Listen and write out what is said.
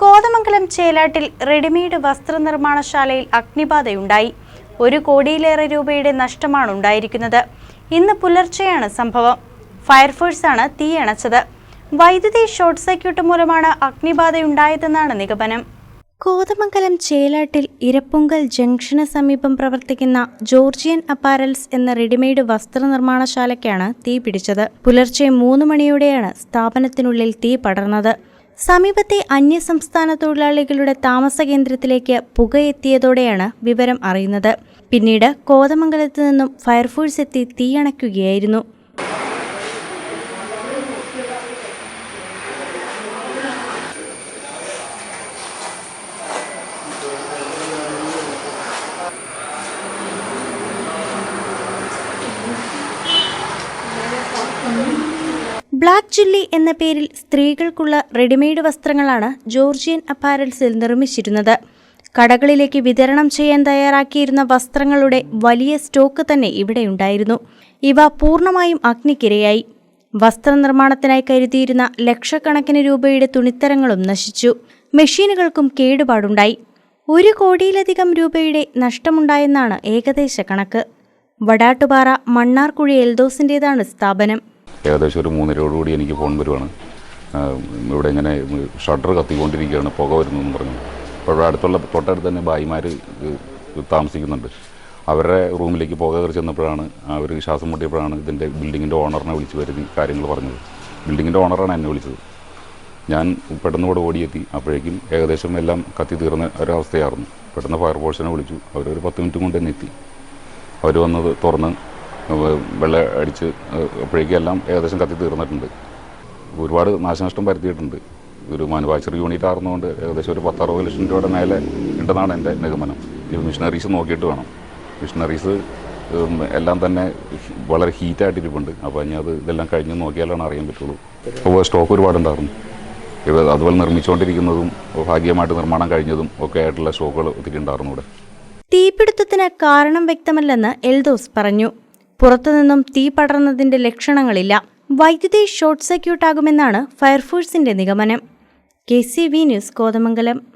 Kothamangalam ചേലാട്ടിൽ readymade വസ്ത്രനിർമ്മാണശാലയിൽ അഗ്നിബാധയുണ്ടായി. ഒരു കോടിയിലേറെ രൂപയുടെ നഷ്ടമാണ് ഉണ്ടായിരിക്കുന്നത്. ഇന്ന് പുലർച്ചെയാണ് സംഭവം. ഫയർഫോഴ്സാണ് തീയണച്ചത് വൈദ്യുതി ഷോർട്ട് സർക്യൂട്ട് മൂലമാണ് അഗ്നിബാധയുണ്ടായതെന്നാണ് നിഗമനം. കോതമംഗലം ചേലാട്ടിൽ ഇരപ്പൊങ്കൽ ജംഗ്ഷന് സമീപം പ്രവർത്തിക്കുന്ന ജോർജിയൻ അപ്പാരൽസ് എന്ന റെഡിമെയ്ഡ് വസ്ത്രനിർമ്മാണശാലയ്ക്കാണ് തീ പിടിച്ചത്. പുലർച്ചെ മൂന്ന് മണിയോടെയാണ് സ്ഥാപനത്തിനുള്ളിൽ തീ പടർന്നത്. സമീപത്തെ അന്യസംസ്ഥാന തൊഴിലാളികളുടെ താമസ കേന്ദ്രത്തിലേക്ക് പുകയെത്തിയതോടെയാണ് വിവരം അറിയുന്നത്. പിന്നീട് കോതമംഗലത്ത് നിന്നും ഫയർഫോഴ്സ് എത്തി തീയണയ്ക്കുകയായിരുന്നു. ബ്ലാക്ക് ചില്ലി എന്ന പേരിൽ സ്ത്രീകൾക്കുള്ള റെഡിമെയ്ഡ് വസ്ത്രങ്ങളാണ് ജോർജിയൻ അപ്പാരൽസിൽ നിർമ്മിച്ചിരുന്നത്. കടകളിലേക്ക് വിതരണം ചെയ്യാൻ തയ്യാറാക്കിയിരുന്ന വസ്ത്രങ്ങളുടെ വലിയ സ്റ്റോക്ക് തന്നെ ഇവിടെയുണ്ടായിരുന്നു ഇവ പൂർണമായും അഗ്നിക്കിരയായി. വസ്ത്രനിർമ്മാണത്തിനായി കരുതിയിരുന്ന ലക്ഷക്കണക്കിന് രൂപയുടെ തുണിത്തരങ്ങളും നശിച്ചു. മെഷീനുകൾക്കും കേടുപാടുണ്ടായി. ഒരു കോടിയിലധികം രൂപയുടെ നഷ്ടമുണ്ടായെന്നാണ് ഏകദേശ കണക്ക്. വടാട്ടുപാറ മണ്ണാർക്കുഴി എൽദോസിന്റേതാണ് സ്ഥാപനം. ഏകദേശം ഒരു മൂന്നരയോടുകൂടി എനിക്ക് ഫോൺ വരുവാണ്. ഇവിടെ ഇങ്ങനെ ഷട്ടർ കത്തിക്കൊണ്ടിരിക്കുകയാണ് പുക വരുന്നതെന്ന് പറഞ്ഞു. അപ്പോൾ ഇവിടെ അടുത്തുള്ള തൊട്ടടുത്ത് തന്നെ ഭായിമാർ താമസിക്കുന്നുണ്ട്. അവരുടെ റൂമിലേക്ക് പുക കയറി ചെന്നപ്പോഴാണ് അവർ ശ്വാസം മുട്ടിയപ്പോഴാണ് ഇതിന്റെ ബിൽഡിങ്ങിന്റെ ഓണറിനെ വിളിച്ച് വരുന്ന കാര്യങ്ങൾ പറഞ്ഞത്. ബിൽഡിങ്ങിന്റെ ഓണറാണ് എന്നെ വിളിച്ചത്. ഞാൻ പെട്ടെന്ന് കൂടെ ഓടിയെത്തി. അപ്പോഴേക്കും ഏകദേശം എല്ലാം കത്തി തീർന്ന ഒരവസ്ഥയായിരുന്നു. പെട്ടെന്ന് ഫയർ ഫയർഫോഴ്സിനെ വിളിച്ചു. അവരൊരു പത്ത് മിനിറ്റ് കൊണ്ട് തന്നെ എത്തി. അവർ വന്നത് തുറന്ന് വെള്ളം അടിച്ച് അപ്പോഴേക്കും എല്ലാം ഏകദേശം കത്തി തീർന്നിട്ടുണ്ട്. ഒരുപാട് നാശനഷ്ടം വരുത്തിയിട്ടുണ്ട് ഒരു മാനുഫാക്ചറിംഗ് യൂണിറ്റ് ആർന്നുകൊണ്ട് ഏകദേശം ഒരു പത്തറുപത് ലക്ഷം രൂപയുടെ മേലെ ഉണ്ടെന്നാണ് എന്റെ നിഗമനം. ഈ മിഷനറീസ് നോക്കിയിട്ട് വേണം. മിഷനറീസ് എല്ലാം തന്നെ വളരെ ഹീറ്റായിട്ടിരിപ്പുണ്ട് അപ്പോൾ ഇനി അത് ഇതെല്ലാം കഴിഞ്ഞ് നോക്കിയാലാണ് അറിയാൻ പറ്റുള്ളൂ. അപ്പോൾ സ്റ്റോക്ക് ഒരുപാടുണ്ടായിരുന്നു. ഇവ അതുപോലെ നിർമ്മിച്ചുകൊണ്ടിരിക്കുന്നതും ഭാഗ്യമായിട്ട് നിർമ്മാണം കഴിഞ്ഞതും ഒക്കെ ആയിട്ടുള്ള സ്റ്റോക്കുകൾ ഒത്തിരി ഉണ്ടായിരുന്നു ഇവിടെ. തീപിടുത്തത്തിന് കാരണം വ്യക്തമല്ലെന്ന് എൽദോസ് പറഞ്ഞു. പുറത്തുനിന്നും തീ പടർന്നതിന്റെ ലക്ഷണങ്ങളില്ല. വൈദ്യുതി ഷോർട്ട് സർക്യൂട്ട് ആകുമെന്നാണ് ഫയർഫോഴ്സിന്റെ നിഗമനം. K C V news Kothamangalam.